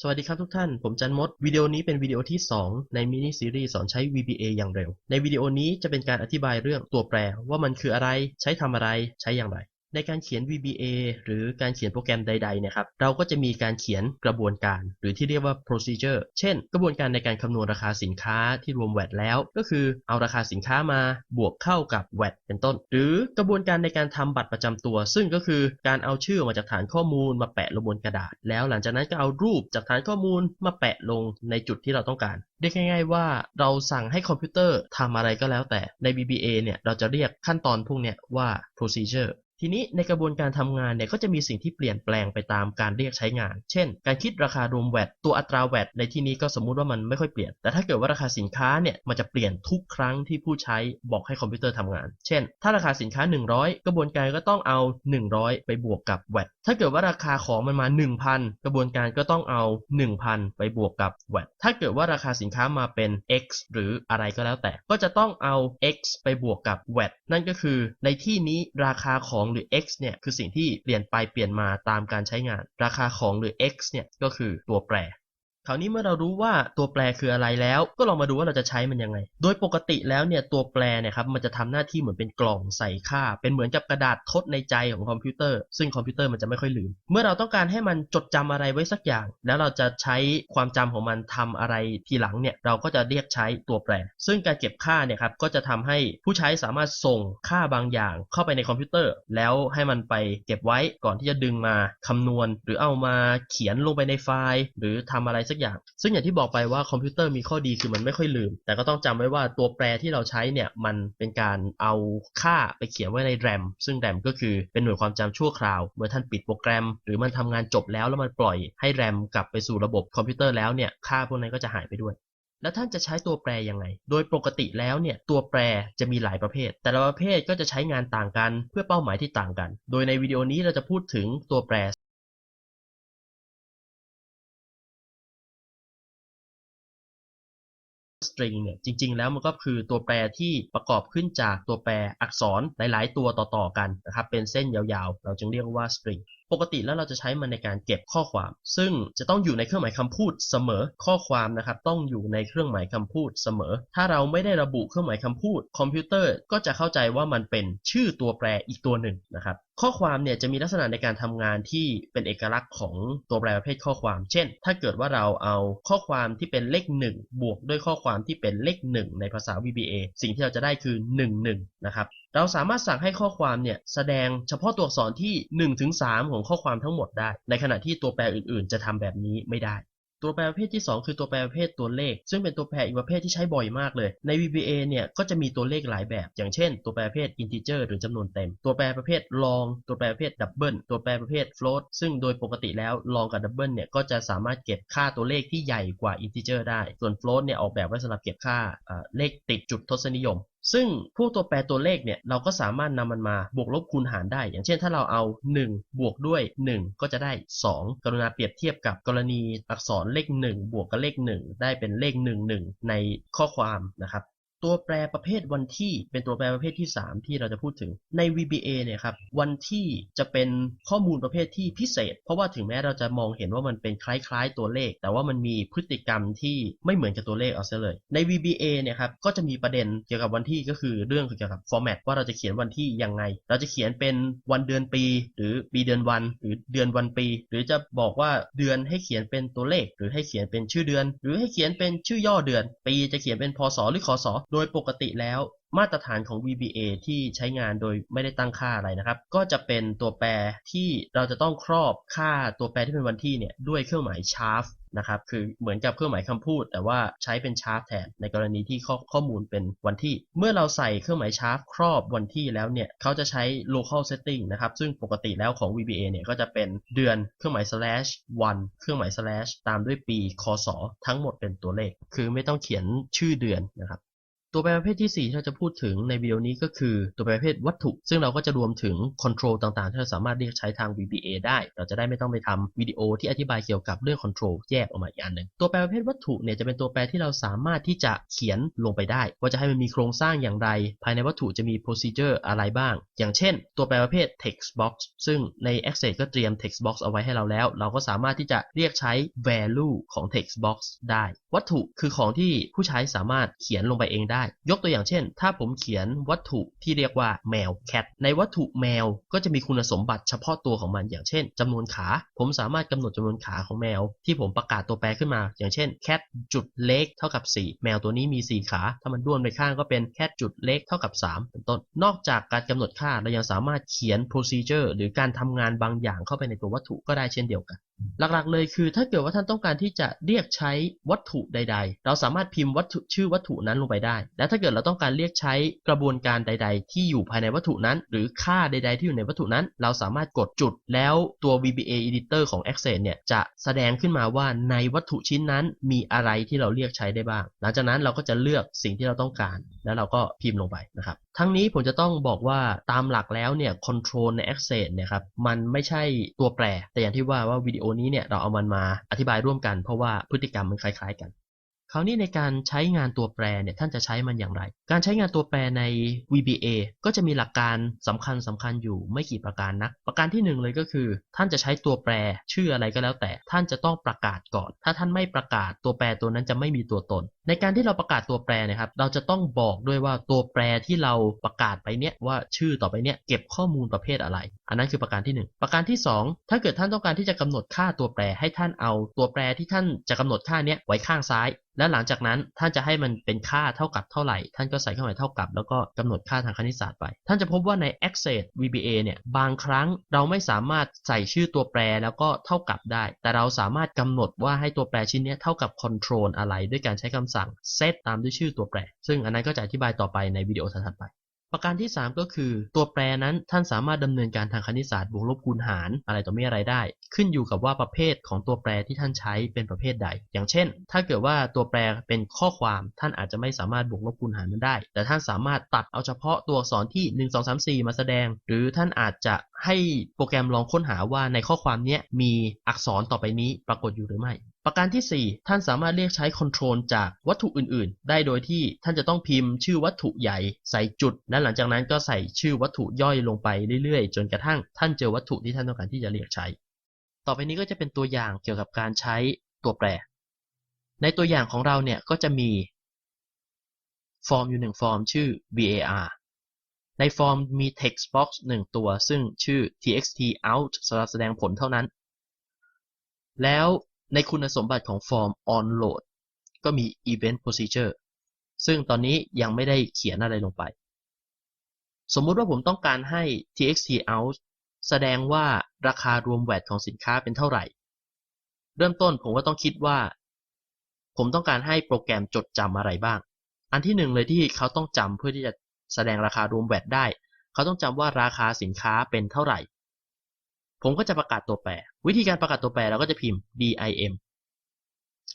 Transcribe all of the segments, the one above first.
สวัสดีครับทุกท่าน ผมจันมด วิดีโอนี้เป็นวิดีโอที่ 2 ในมินิซีรีส์สอนใช้ VBA อย่างเร็ว ในวิดีโอนี้จะเป็นการอธิบายเรื่องตัวแปรว่ามันคืออะไร ใช้ทำอะไร ใช้อย่างไร ในการเขียน VBA หรือการเขียนโปรแกรมใดๆเนี่ยครับ เราก็จะมีการเขียนกระบวนการ หรือที่เรียกว่า procedure เช่น กระบวนการในการคำนวณราคาสินค้าที่รวม VAT แล้ว ก็คือเอาราคาสินค้ามาบวกเข้ากับ VAT เป็นต้น หรือกระบวนการในการทำบัตรประจำตัว ซึ่งก็คือการเอาชื่อมาจากฐานข้อมูลมาแปะลงบนกระดาษ แล้วหลังจากนั้นก็เอารูปจากฐานข้อมูลมาแปะลงในจุดที่เราต้องการเรียกง่ายๆว่าเราสั่งให้คอมพิวเตอร์ทำอะไรก็แล้วแต่ใน VBA เนี่ยเราจะเรียกขั้นตอนพวกเนี้ยว่า procedure ทีนี้ในกระบวนการทำงานเนี่ยก็จะมีสิ่งที่เปลี่ยนแปลงไปตามการเรียกใช้งาน เช่น การคิดราคารวมแวดตัวอัตราแวดในที่นี้ก็สมมุติว่ามันไม่ค่อยเปลี่ยน แต่ถ้าเกิดว่าราคาสินค้าเนี่ยมันจะเปลี่ยนทุกครั้งที่ผู้ใช้บอกให้คอมพิวเตอร์ทำงาน เช่น ถ้าราคาสินค้า 100 กระบวนการก็ต้องเอา 100 ไปบวกกับแวดถ้าเกิดว่าราคาของมันมา 1,000 กระบวนการก็ต้องเอา 1,000 ไปบวกกับแวดถ้าเกิดว่าราคาสินค้ามาเป็น x หรืออะไรก็แล้วแต่ ก็จะต้องเอา x ไปบวกกับแวดนั่นก็คือในที่นี้ราคาของของหรือ x เนี่ยคือสิ่งที่เปลี่ยนไปเปลี่ยนมาตามการใช้งาน ราคาของหรือ x เนี่ยก็คือตัวแปร คราวนี้เมื่อเรารู้ว่าตัวแปรคืออะไรแล้ว ก็ลองมาดูว่าเราจะใช้มันยังไง โดยปกติแล้วเนี่ยตัวแปรเนี่ยครับมันจะทำหน้าที่เหมือนเป็นกล่องใส่ค่า เป็นเหมือนกับกระดาษทดในใจของคอมพิวเตอร์ ซึ่งคอมพิวเตอร์มันจะไม่ค่อยลืม เมื่อเราต้องการให้มันจดจำอะไรไว้สักอย่าง แล้วเราจะใช้ความจำของมันทำอะไรทีหลังเนี่ยเราก็จะเรียกใช้ตัวแปร ซึ่งการเก็บค่าเนี่ยครับก็จะทำให้ผู้ใช้สามารถส่งค่าบางอย่าง เข้าไปในคอมพิวเตอร์ แล้วให้มันไปเก็บไว้ก่อนที่จะดึงมาคำนวณ หรือเอามาเขียนลงไปในไฟล์ หรือทำอะไรสักอย่าง ซึ่งอย่างที่บอกไปว่าคอมพิวเตอร์มีข้อดีคือมันไม่ค่อยลืม แต่ก็ต้องจำไว้ว่าตัวแปรที่เราใช้เนี่ยมันเป็นการเอาค่าไปเขียนไว้ในแรมซึ่งแรมก็คือเป็นหน่วยความจำชั่วคราว เมื่อท่านปิดโปรแกรม หรือมันทำงานจบแล้วแล้วมันปล่อยให้แรมกลับไปสู่ระบบคอมพิวเตอร์แล้วเนี่ยค่าพวกนั้นก็จะหายไปด้วยแล้วท่านจะใช้ตัวแปรยังไง โดยปกติแล้วเนี่ยตัวแปรจะมีหลายประเภท แต่ละประเภทก็จะใช้งานต่างกันเพื่อเป้าหมายที่ต่างกัน โดยในวิดีโอนี้เราจะพูดถึงตัวแปร string เนี่ยจริง ๆ แล้วมันก็คือตัวแปรที่ประกอบขึ้นจากตัวแปรอักษรหลาย ๆ ตัวต่อๆกันนะครับเป็นเส้นยาวๆ เราจึงเรียกว่า string ปกติแล้วเราจะใช้มันในการเก็บข้อความ ซึ่งจะต้องอยู่ในเครื่องหมายคำพูดเสมอข้อความนะครับต้องอยู่ในเครื่องหมายคำพูดเสมอ ถ้าเราไม่ได้ระบุเครื่องหมายคำพูด คอมพิวเตอร์ก็จะเข้าใจว่ามันเป็นชื่อตัวแปรอีกตัวหนึ่งนะครับข้อความเนี่ยจะมีลักษณะในการทำงานที่เป็นเอกลักษณ์ของตัวแปรประเภทข้อความ เช่น ถ้าเกิดว่าเราเอาข้อความที่เป็นเลข 1 บวกด้วยข้อความที่เป็นเลข 1 ในภาษา VBA สิ่งที่เราจะได้คือ 1 1 นะครับ เราสามารถสั่งให้ข้อความเนี่ยแสดงเฉพาะตัวอักษรที่1ถึง3ของข้อความทั้งหมดได้ ในขณะที่ตัวแปรอื่นๆ จะทำแบบนี้ไม่ได้ตัวแปรประเภทที่ 2 คือตัวแปรประเภทตัวเลข ซึ่งเป็นตัวแปรอีกประเภทที่ใช้บ่อยมากเลย ใน VBA เนี่ยก็จะมีตัวเลขหลายแบบ อย่างเช่น ตัวแปรประเภท integer หรือจำนวนเต็ม ตัวแปรประเภท long ตัวแปรประเภท double ตัวแปรประเภท float ซึ่งโดยปกติแล้ว long กับ double เนี่ยก็จะสามารถเก็บค่าตัวเลขที่ใหญ่กว่า integer ได้ ส่วน float เนี่ยออกแบบไว้สำหรับเก็บค่าเลขติดจุดทศนิยม ซึ่งพวกตัวแปรตัวเลขเนี่ยเราก็สามารถนำมันมาบวกลบคูณหารได้ อย่างเช่นถ้าเราเอา 1 บวกด้วย 1 ก็จะได้ 2 กรุณาเปรียบเทียบกับกรณีอักษรเลข 1 บวกกับเลข 1 ได้เป็นเลข 1 1 ในข้อความนะครับ ตัวแปรประเภทวันที่เป็นตัวแปรประเภทที่ 3 ที่เราจะพูดถึงใน VBA เนี่ยครับวันที่จะเป็นข้อมูลประเภทที่พิเศษ เพราะว่าถึงแม้เราจะมองเห็นว่ามันเป็นคล้ายๆ ตัวเลข แต่ว่ามันมีพฤติกรรมที่ไม่เหมือนกับตัวเลขเอาซะเลย ใน VBA เนี่ยครับก็จะมีประเด็นเกี่ยวกับวันที่ก็คือเรื่องเกี่ยวกับ format ว่าเราจะเขียนวันที่ยังไง เราจะเขียนเป็นวันเดือนปี หรือปีเดือนวัน หรือเดือนวันปี หรือจะบอกว่าเดือนให้เขียนเป็นตัวเลข หรือให้เขียนเป็นชื่อเดือน หรือให้เขียนเป็นชื่อย่อเดือน ปีจะเขียนเป็นพศหรือคศโดยปกติแล้วมาตรฐานของ VBA ที่ใช้งานโดยไม่ได้ตั้งค่าอะไรนะครับ ก็จะเป็นตัวแปรที่เราจะต้องครอบค่าตัวแปรที่เป็นวันที่เนี่ยด้วยเครื่องหมาย chaf นะครับ คือเหมือนกับเครื่องหมายคำพูด แต่ว่าใช้เป็น chaf แทนในกรณีที่ข้อข้อมูลเป็นวันที่ เมื่อเราใส่เครื่องหมาย chaf ครอบวันที่แล้วเนี่ยเขาจะใช้ local setting นะครับ ซึ่งปกติแล้วของ VBA เนี่ยก็จะเป็นเดือนเครื่องหมาย slash วันเครื่องหมาย slash ตามด้วยปี คศ ทั้งหมดเป็นตัวเลข คือไม่ต้องเขียนชื่อเดือนนะครับ ตัวแปรประเภทที่ 4 ที่เราจะพูดถึงในวิดีโอนี้ก็คือตัวแปรประเภทวัตถุ ซึ่งเราก็จะรวมถึงคอนโทรลต่างๆ ที่เราสามารถเรียกใช้ทาง VBA ได้ เราจะได้ไม่ต้องไปทำวิดีโอที่อธิบายเกี่ยวกับเรื่องคอนโทรลแยกออกมาอีกอันหนึ่งตัวแปรประเภทวัตถุเนี่ยจะเป็นตัวแปรที่เราสามารถที่จะเขียนลงไปได้ ว่าจะให้มันมีโครงสร้างอย่างไร ภายในวัตถุจะมี procedure อะไรบ้าง อย่างเช่น ตัวแปรประเภท text box ซึ่งใน Access ก็เตรียม text box เอาไว้ให้เราแล้ว เราก็สามารถที่จะเรียกใช้ value ของ text box ได้ วัตถุคือของที่ผู้ใช้สามารถเขียนลงไปเองได้ยกตัวอย่างเช่น ถ้าผมเขียนวัตถุที่เรียกว่าแมว cat ในวัตถุแมวก็จะมีคุณสมบัติเฉพาะตัวของมันอย่างเช่นจำนวนขา ผมสามารถกำหนดจำนวนขาของแมว ที่ผมประกาศตัวแปรขึ้นมา อย่างเช่น cat จุดเล็กเท่ากับ 4 แมวตัวนี้มี 4 ขา ถ้ามันด้วนไปข้างก็เป็น cat จุดเล็กเท่ากับ 3 เป็นต้น นอกจากการกำหนดค่าเรายังสามารถเขียน procedure หรือการทำงานบางอย่างเข้าไปในตัววัตถุก็ได้เช่นเดียวกันหลักๆ เลยคือถ้าเกิดว่าท่านต้องการที่จะเรียกใช้วัตถุใด ๆ เราสามารถพิมพ์วัตถุชื่อวัตถุนั้นลงไปได้ และถ้าเกิดเราต้องการเรียกใช้กระบวนการใด ๆ ที่อยู่ภายในวัตถุนั้น หรือค่าใด ๆ ที่อยู่ในวัตถุนั้น เราสามารถกดจุดแล้วตัว VBA editor ของ Access เนี่ยจะแสดงขึ้นมาว่าในวัตถุชิ้นนั้นมีอะไรที่เราเรียกใช้ได้บ้าง หลังจากนั้นเราก็จะเลือกสิ่งที่เราต้องการ แล้วเราก็พิมพ์ลงไปนะครับ ทั้งนี้ผมจะต้องบอกว่าตามหลักแล้วเนี่ย control ใน Access เนี่ยครับมันไม่ใช่ตัวแปร แต่อย่างที่ว่าว่าวิดีโอนี้เนี่ยเราเอามันมาอธิบายร่วมกันเพราะว่าพฤติกรรมมันคล้ายๆกันคราวนี้ในการใช้งานตัวแปรเนี่ยท่านจะใช้มันอย่างไร การใช้งานตัวแปรใน VBA ก็จะมีหลักการสำคัญสำคัญอยู่ไม่กี่ประการนัก ประการที่หนึ่งเลยก็คือ ท่านจะใช้ตัวแปรชื่ออะไรก็แล้วแต่ ท่านจะต้องประกาศก่อน ถ้าท่านไม่ประกาศตัวแปรตัวนั้นจะไม่มีตัวตน ในการที่เราประกาศตัวแปรนะครับ เราจะต้องบอกด้วยว่าตัวแปรที่เราประกาศไปเนี่ยว่าชื่อต่อไปเนี่ยเก็บข้อมูลประเภทอะไร อันนั้นคือประการที่หนึ่งประการที่สองถ้าเกิดท่านต้องการที่จะกำหนดค่าตัวแปรให้ท่านเอาตัวแปรที่ท่านจะกำหนดค่าเนี้ยไว้ข้างซ้าย และหลังจากนั้นท่านจะให้มันเป็นค่าเท่ากับเท่าไหร่ ท่านก็ใส่เข้าไปเท่ากับ แล้วก็กำหนดค่าทางคณิตศาสตร์ไป ท่านจะพบว่าใน Access VBA เนี่ยบางครั้งเราไม่สามารถใส่ชื่อตัวแปรแล้วก็เท่ากับได้ แต่เราสามารถกำหนดว่าให้ตัวแปรชิ้นนี้เท่ากับ control อะไรด้วยการใช้คำสั่ง set ตามด้วยชื่อตัวแปร ซึ่งอันนั้นก็จะอธิบายต่อไปในวิดีโอถัดไป ประการที่ 3 ก็คือ ตัวแปรนั้นท่านสามารถดำเนินการทางคณิตศาสตร์บวกลบคูณหารอะไรต่อไม่อะไรได้ ขึ้นอยู่กับว่าประเภทของตัวแปรที่ท่านใช้เป็นประเภทใด อย่างเช่น ถ้าเกิดว่าตัวแปรเป็นข้อความ ท่านอาจจะไม่สามารถบวกลบคูณหารมันได้ แต่ท่านสามารถตัดเอาเฉพาะตัวอักษรที่ 1 2 3 4 มาแสดง หรือท่านอาจจะให้โปรแกรมลองค้นหาว่าในข้อความนี้มีอักษรต่อไปนี้ปรากฏอยู่หรือไม่ ประการที่ 4 ท่านสามารถเรียกใช้คอนโทรลจากวัตถุอื่น ๆ ได้โดยที่ท่านจะต้องพิมพ์ชื่อวัตถุใหญ่ ใส่จุด และหลังจากนั้นก็ใส่ชื่อวัตถุย่อยลงไปเรื่อย ๆ จนกระทั่งท่านเจอวัตถุที่ท่านต้องการที่จะเรียกใช้ ต่อไปนี้ก็จะเป็นตัวอย่างเกี่ยวกับการใช้ตัวแปร ในตัวอย่างของเราเนี่ยก็จะมีฟอร์มอยู่หนึ่งฟอร์มชื่อ var ในฟอร์มมี text box 1ตัวซึ่งชื่อ txt out สำหรับแสดงผลเท่านั้น แล้ว ในคุณสมบัติของฟอร์ม on load ก็มี event procedure ซึ่งตอนนี้ยังไม่ได้เขียนอะไรลงไป สมมุติว่าผมต้องการให้ txt out แสดงว่าราคารวมแวดของสินค้าเป็นเท่าไหร่ เริ่มต้นผมก็ต้องคิดว่า ผมต้องการให้โปรแกรมจดจำอะไรบ้าง อันที่หนึ่งเลยที่เขาต้องจำเพื่อที่จะแสดงราคารวมแวดได้ เขาต้องจำว่าราคาสินค้าเป็นเท่าไหร่ ผมก็จะประกาศตัวแปร วิธีการประกาศตัวแปรเราก็จะพิมพ์ dim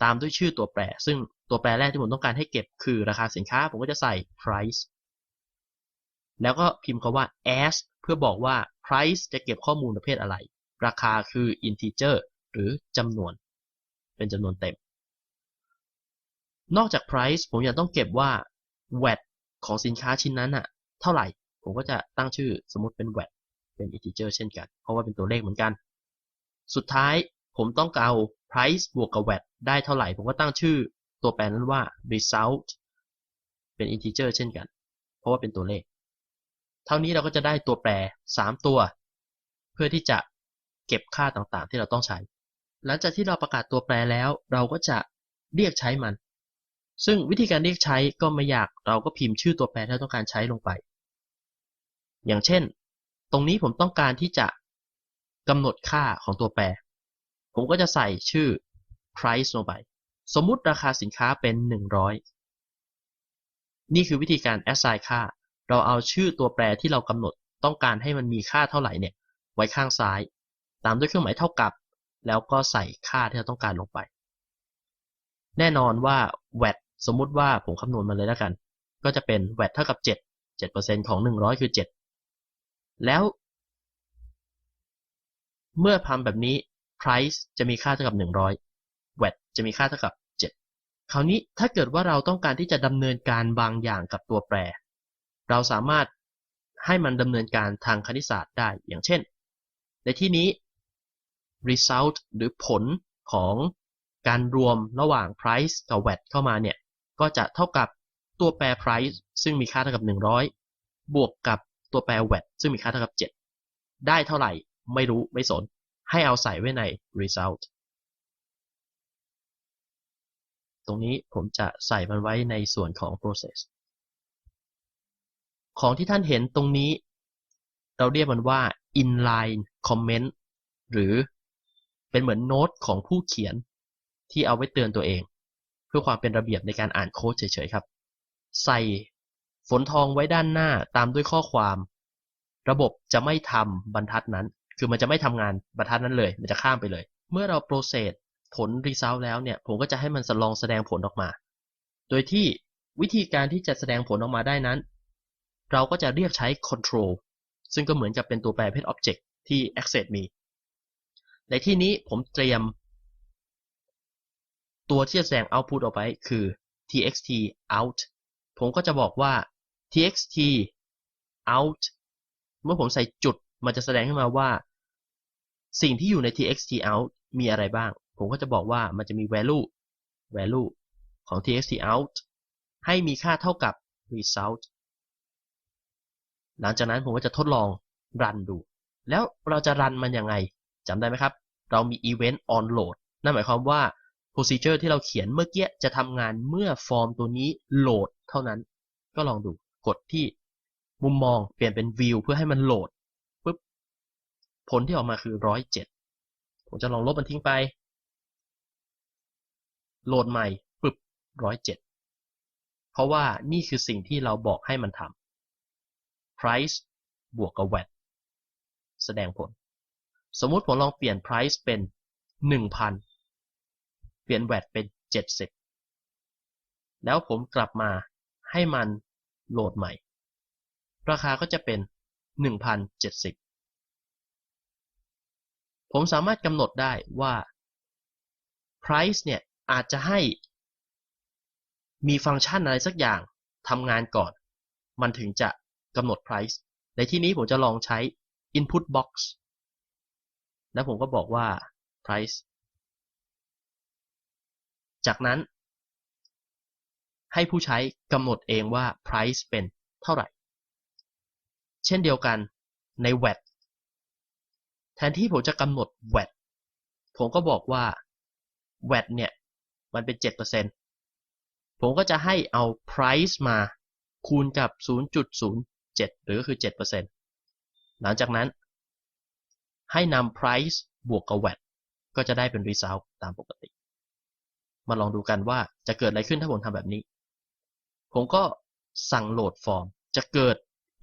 ตามด้วยชื่อตัวแปร ซึ่งตัวแปรแรกที่ผมต้องการให้เก็บคือราคาสินค้า ผมก็จะใส่ price แล้วก็พิมพ์คาว่า as เพื่อบอกว่า price จะเก็บข้อมูลประเภทอะไร ราคาคือ integer หรือจำนวน เป็นจำนวนเต็ม นอกจาก price ผมยังต้องเก็บว่า VAT ของสินค้าชิ้นนั้นอะเท่าไหร่ ผมก็จะตั้งชื่อสมมติเป็น VAT เป็น integer เช่นกัน เพราะว่าเป็นตัวเลขเหมือนกัน สุดท้ายผมต้องเอา price บวกกับ VAT ได้เท่าไหร่ ผมก็ตั้งชื่อตัวแปรนั้นว่า result เป็น integer เช่นกัน เพราะว่าเป็นตัวเลข เท่านี้เราก็จะได้ตัวแปร 3 ตัว เพื่อที่จะเก็บค่าต่างๆ ที่เราต้องใช้ หลังจากที่เราประกาศตัวแปรแล้ว เราก็จะเรียกใช้มัน ซึ่งวิธีการเรียกใช้ก็ไม่ยาก เราก็พิมพ์ชื่อตัวแปรที่เราต้องการใช้ลงไป อย่างเช่น ตรงนี้ผมต้องการที่จะกำหนดค่าของตัวแปร ผมก็จะใส่ชื่อ price ลงไป สมมุติราคาสินค้าเป็น 100 นี่คือวิธีการ assign ค่า เราเอาชื่อตัวแปรที่เรากำหนดต้องการให้มันมีค่าเท่าไหร่เนี่ย ไว้ข้างซ้าย ตามด้วยเครื่องหมายเท่ากับ แล้วก็ใส่ค่าที่เราต้องการลงไป แน่นอนว่า VAT สมมุติว่าผมคำนวณมาเลยแล้วกัน ก็จะเป็น VAT เท่ากับ 7 7%ของ 100 คือ 7 แล้วเมื่อทำแบบนี้ price จะมีค่าเท่ากับ 100 VAT จะมีค่าเท่ากับ 7 คราวนี้ถ้าเกิดว่าเราต้องการที่จะดำเนินการบางอย่างกับตัวแปร เราสามารถให้มันดำเนินการทางคณิตศาสตร์ได้ อย่างเช่น ในที่นี้ result หรือผลของการรวมระหว่าง price กับ VAT เข้ามาเนี่ย ก็จะเท่ากับตัวแปร price ซึ่งมีค่าเท่ากับ 100 บวกกับ ตัวแปร VAT ซึ่งมีค่าเท่ากับ 7 ได้เท่าไหร่ไม่รู้ไม่สน ให้เอาใส่ไว้ใน result ตรงนี้ผมจะใส่มันไว้ในส่วนของ process ของที่ท่านเห็นตรงนี้ เราเรียกมันว่า inline comment หรือเป็นเหมือนโน้ตของผู้เขียนที่เอาไว้เตือนตัวเอง เพื่อความเป็นระเบียบในการอ่านโค้ดเฉยๆครับ ใส่ ฝนทองไว้ด้านหน้าตามด้วยข้อความ ระบบจะไม่ทำบรรทัดนั้น คือมันจะไม่ทำงานบรรทัดนั้นเลย มันจะข้ามไปเลย เมื่อเราโปรเซสผล result แล้วเนี่ย ผมก็จะให้มันลองแสดงผลออกมา โดยที่วิธีการที่จะแสดงผลออกมาได้นั้น เราก็จะเรียกใช้ control ซึ่งก็เหมือนกับเป็นตัวแปรเพศ object ที่ access มี ในที่นี้ผมเตรียม ตัวที่จะแสดง output ออกไปคือ txt out ผมก็จะบอกว่า txt out เมื่อผมใส่จุดมันจะแสดงขึ้นมาว่า สิ่งที่อยู่ใน txt out มีอะไรบ้าง ผมก็จะบอกว่ามันจะมี value value ของ txt out ให้มีค่าเท่ากับ result หลังจากนั้นผมก็จะทดลองรันดู แล้วเราจะรันมันยังไงจำได้ไหมครับ เรามี event on load นั่นหมายความว่า procedure ที่เราเขียนเมื่อกี้จะทำงานเมื่อฟอร์มตัวนี้โหลดเท่านั้น ก็ลองดู กดที่มุมมองเปลี่ยนเป็น view เพื่อให้มันโหลดปุ๊บผลที่ออกมาคือ107ผมจะลองลบมันทิ้งไป โหลดใหม่ปึ๊บ107เจ็ดเพราะว่านี่คือสิ่งที่เราบอกให้มันทำ price บวกกับ VAT แสดงผล สมมุติผมลองเปลี่ยน price เป็น 1,000 เปลี่ยน VAT เป็น 70 แล้วผมกลับมาให้มัน โหลดใหม่ ราคาก็จะเป็น 1,070 ผมสามารถกำหนดได้ว่า price เนี่ยอาจจะให้ มีฟังก์ชันอะไรสักอย่างทำงานก่อน มันถึงจะกำหนด price ในที่นี้ผมจะลองใช้ input box แล้วผมก็บอกว่า price จากนั้น ให้ผู้ใช้กำหนดเองว่า price เป็นเท่าไหร่ เช่นเดียวกันใน VAT แทนที่ผมจะกำหนด VAT ผมก็บอกว่า VAT เนี่ยมันเป็น 7%ผมก็จะให้เอา price มาคูณกับ 0.07 หรือก็คือ 7%หลังจากนั้น ให้นำ price บวกกับ VAT ก็จะได้เป็น result ตามปกติ มาลองดูกันว่าจะเกิดอะไรขึ้นถ้าผมทำแบบนี้ ผมก็สั่งโหลดฟอร์ม จะเกิด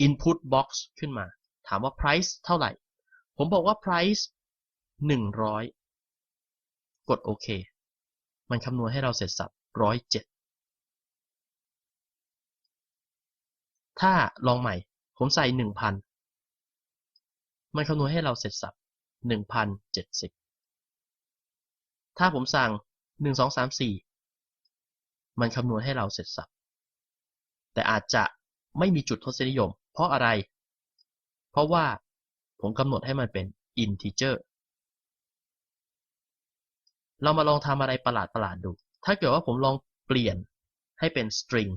input box ขึ้นมา ถามว่า price เท่าไหร่ ผมบอกว่า price 100 กดโอเค มันคำนวณให้เราเสร็จสับร้อยเจ็ดถ้าลองใหม่ ผมใส่หนึ่งพันมันคำนวณให้เราเสร็จสับหนึ่งพันเจ็ดสิบถ้าผมสั่งหนึ่งสองสามสี่มันคำนวณให้เราเสร็จสับ แต่อาจจะไม่มีจุดทศนิยม เพราะอะไร เพราะว่าผมกำหนดให้มันเป็น integer เรามาลองทำอะไรประหลาดประหลาดดู ถ้าเกิดว่าผมลองเปลี่ยนให้เป็น string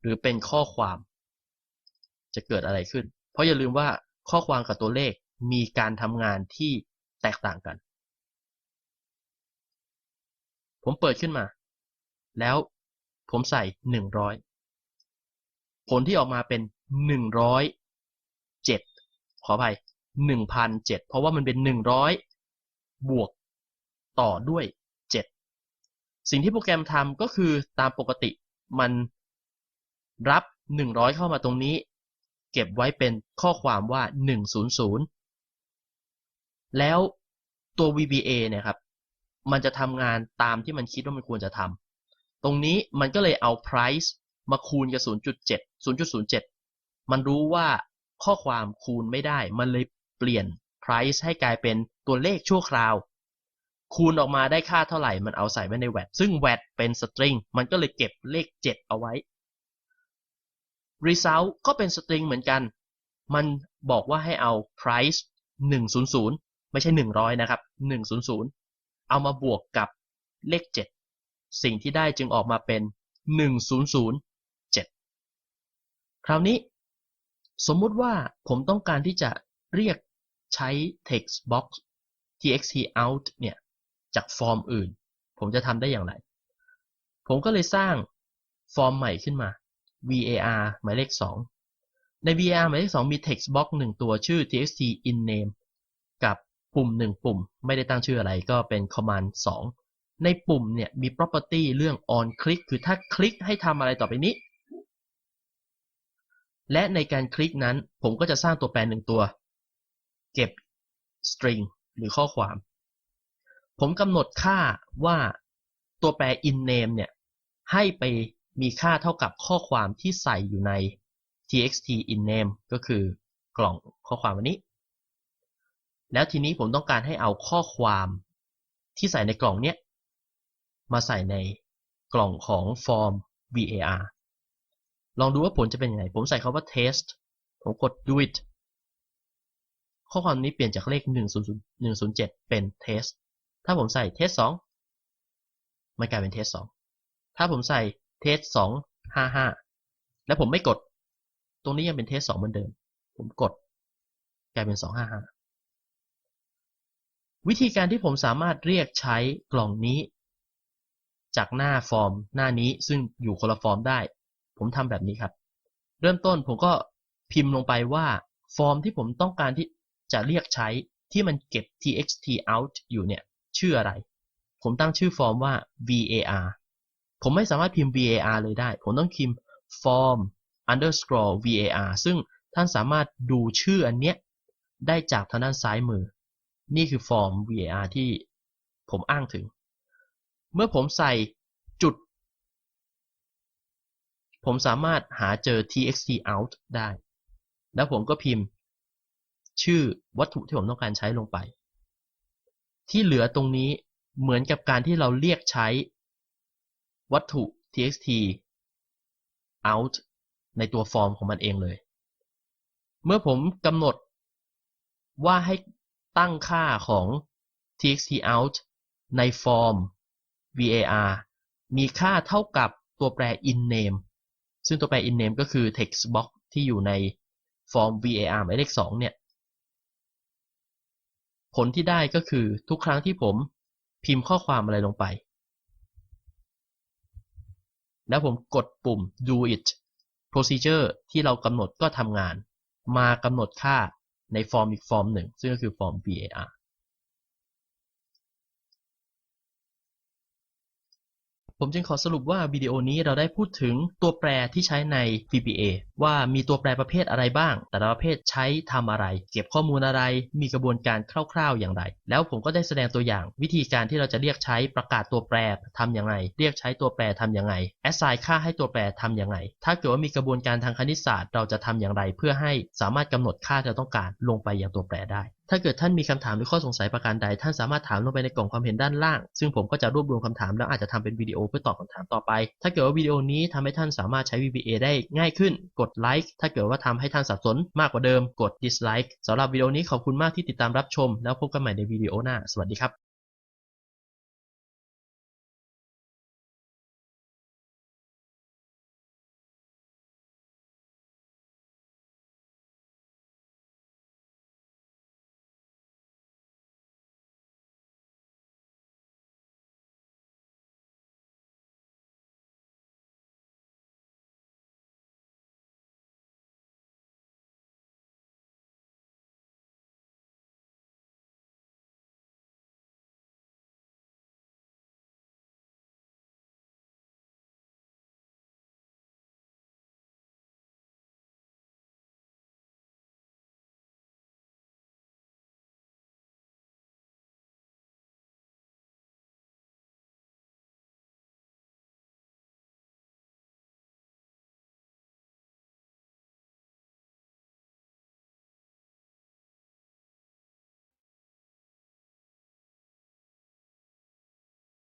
หรือเป็นข้อความ จะเกิดอะไรขึ้น เพราะอย่าลืมว่าข้อความกับตัวเลขมีการทำงานที่แตกต่างกัน ผมเปิดขึ้นมา แล้วผมใส่ 100 ผลที่ออกมาเป็น107ขออภัย1,007เจ็ดเพราะว่ามันเป็น100บวกต่อด้วยเจ็ดสิ่งที่โปรแกรมทำก็คือตามปกติมันรับ100เข้ามาตรงนี้ เก็บไว้เป็นข้อความว่า100แล้วตัว VBA เนี่ยครับ มันจะทำงานตามที่มันคิดว่ามันควรจะทำตรงนี้มันก็เลยเอา price มาคูณกับ 0.7 0.07 มันรู้ว่าข้อความคูณไม่ได้ มันเลยเปลี่ยน price ให้กลายเป็นตัวเลขชั่วคราว คูณออกมาได้ค่าเท่าไหร่ มันเอาใส่ไว้ใน VAT ซึ่ง VAT เป็น string มันก็เลยเก็บเลข 7 เอาไว้ result ก็เป็น string เหมือนกัน มันบอกว่าให้เอา price 100 ไม่ใช่ 100 นะครับ 100 เอามาบวกกับเลข 7 สิ่งที่ได้จึงออกมาเป็น 100 คราวนี้ สมมุติว่าผมต้องการที่จะเรียกใช้ text box txt out เนี่ย จากฟอร์มอื่น ผมจะทำได้อย่างไร ผมก็เลยสร้างฟอร์มใหม่ขึ้นมา var หมายเลข 2 ใน var หมายเลข 2 มี text box 1 ตัวชื่อ txt in name กับปุ่ม 1 ปุ่ม ไม่ได้ตั้งชื่ออะไรก็เป็น command 2 ในปุ่มเนี่ยมี property เรื่อง on click คือถ้าคลิกให้ทำอะไรต่อไปนี้ และในการคลิกนั้นผมก็จะสร้างตัวแปรหนึ่งตัว เก็บ string หรือข้อความ ผมกำหนดค่าว่าตัวแปร in name เนี่ย ให้ไปมีค่าเท่ากับข้อความที่ใส่อยู่ใน txt in name ก็คือกล่องข้อความอันนี้ แล้วทีนี้ผมต้องการให้เอาข้อความที่ใส่ในกล่องเนี้ยมาใส่ในกล่องของฟอร์ม var ลองดูว่าผลจะเป็นยังไง ผมใส่คาว่า test ผมกด do it ข้อความนี้เปลี่ยนจากเลข 1 0 1 0 7 เป็น test ถ้าผมใส่ test 2มันกลายเป็น test 2ถ้าผมใส่ test 2 55 แล้วผมไม่กด ตรงนี้ยังเป็น test 2เหมือนเดิม ผมกด กลายเป็น 255 วิธีการที่ผมสามารถเรียกใช้กล่องนี้ จากหน้าฟอร์มหน้านี้ซึ่งอยู่คนละฟอร์มได้ ผมทำแบบนี้ครับ เริ่มต้นผมก็พิมพ์ลงไปว่าฟอร์มที่ผมต้องการที่จะเรียกใช้ที่มันเก็บ txt out อยู่เนี่ย ชื่ออะไร ผมตั้งชื่อฟอร์มว่า var ผมไม่สามารถพิมพ์ var เลยได้ ผมต้องพิมพ์ form underscore var ซึ่งท่านสามารถดูชื่ออันเนี้ยได้จากทางด้านซ้ายมือ นี่คือฟอร์ม var ที่ผมอ้างถึง เมื่อผมใส่จุด ผมสามารถหาเจอ txt out ได้ แล้วผมก็พิมพ์ ชื่อวัตถุที่ผมต้องการใช้ลงไป ที่เหลือตรงนี้เหมือนกับการที่เราเรียกใช้วัตถุ txt out ในตัวฟอร์มของมันเองเลย เมื่อผมกำหนดว่าให้ตั้งค่าของ txt out ในฟอร์ม var มีค่าเท่ากับตัวแปร in name ซึ่งตัวแปร in name ก็คือ text box ที่อยู่ในฟอร์ม var หมายเลข2เนี่ย ผลที่ได้ก็คือทุกครั้งที่ผมพิมพ์ข้อความอะไรลงไป แล้วผมกดปุ่ม do it procedure ที่เรากำหนดก็ทำงาน มากำหนดค่าในฟอร์มอีกฟอร์มหนึ่ง ซึ่งก็คือฟอร์ม var ผมจึงขอสรุปว่าวิดีโอนี้เราได้พูดถึงตัวแปรที่ใช้ใน VBA ว่ามีตัวแปรประเภทอะไรบ้าง แต่ละประเภทใช้ทำอะไร เก็บข้อมูลอะไร มีกระบวนการคร่าวๆอย่างไร แล้วผมก็ได้แสดงตัวอย่าง วิธีการที่เราจะเรียกใช้ประกาศตัวแปรทำอย่างไรเรียกใช้ตัวแปรทำอย่างไร assign ค่าให้ตัวแปรทำอย่างไรถ้าเกิดว่ามีกระบวนการทางคณิตศาสตร์ เราจะทำอย่างไร เพื่อให้สามารถกำหนดค่าที่เราต้องการลงไปอย่างตัวแปรได้ถ้าเกิดท่านมีคำถามหรือข้อสงสัยประการใด ท่านสามารถถามลงไปในกล่องความเห็นด้านล่าง ซึ่งผมก็จะรวบรวมคำถามแล้วอาจจะทำเป็นวิดีโอเพื่อตอบคำถามต่อไป ถ้าเกิดว่าวิดีโอนี้ทำให้ท่านสามารถใช้ VBA ได้ง่ายขึ้น กดไลค์ถ้าเกิดว่าทำให้ท่านสับสนมากกว่าเดิมกด dislike สำหรับวิดีโอนี้ขอบคุณมากที่ติดตามรับชม แล้วพบกันใหม่ในวิดีโอหน้า สวัสดีครับ